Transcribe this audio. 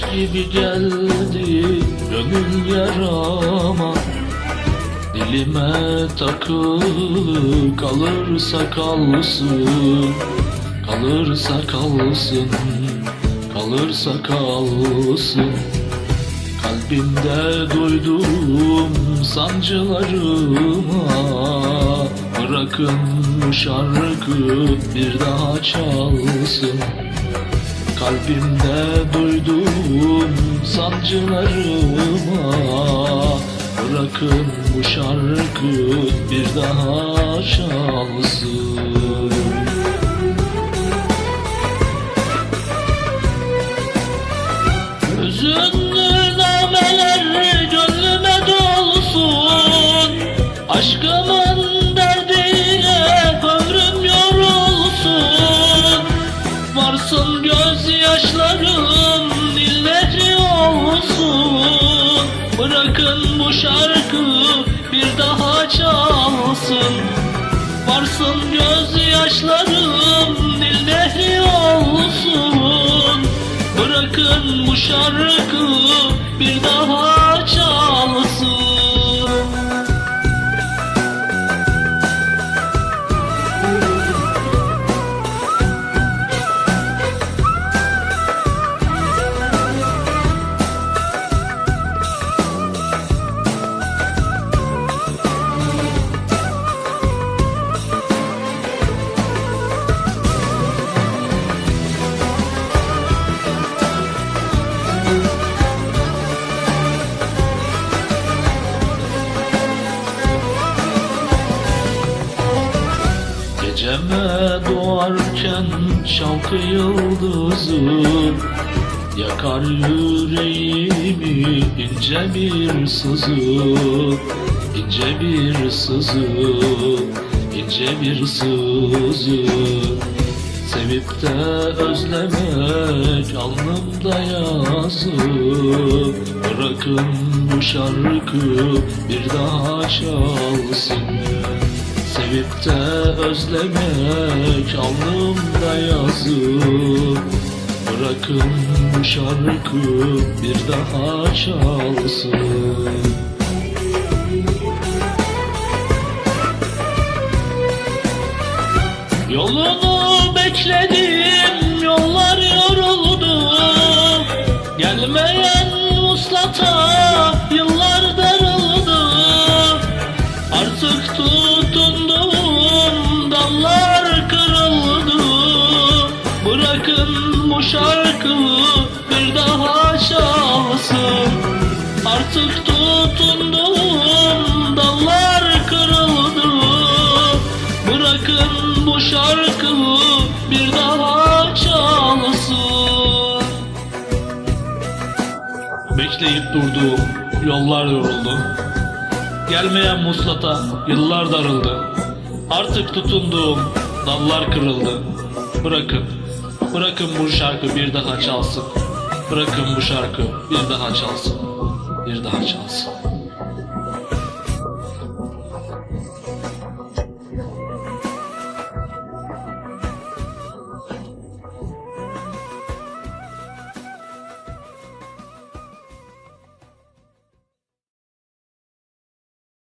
gibi geldi gönül yarama. Dilime takılı kalırsa kalsın Kalırsa kalsın Kalırsa kalsın. Kalbimde duyduğum sancılarıma Bırakın bu şarkı bir daha çalsın Kalbimde duyduğum sancılarıma Bırakın bu şarkı bir daha çalsın. Hüzünlü nameler gönlüme dolsun Aşkımın şarkı bir daha çalsın. Varsın gözyaşlarım Geceme doğarken şalkı yıldızı Yakar yüreğimi ince bir sızı ince bir sızı ince bir sızı. Sevip de özlemek alnımda yazı Bırakın bu şarkı bir daha çalsın Sevip de özlemek alnımda yazı. Bırakın şarkı bir daha çalsın. Yolunu bekledim, yollar yoruldu. Gelmeyen uslata yıllar dallar kırıldı Bırakın bu şarkı bir daha çalsın. Artık tutunduğum dallar kırıldı Bırakın bu şarkı bir daha çalsın. Bekleyip durduğum yollar yoruldu. Gelmeyen muslata yıllar darıldı Artık tutunduğum dallar kırıldı. Bırakın, bırakın bu şarkı bir daha çalsın. Bırakın bu şarkı bir daha çalsın. Bir daha çalsın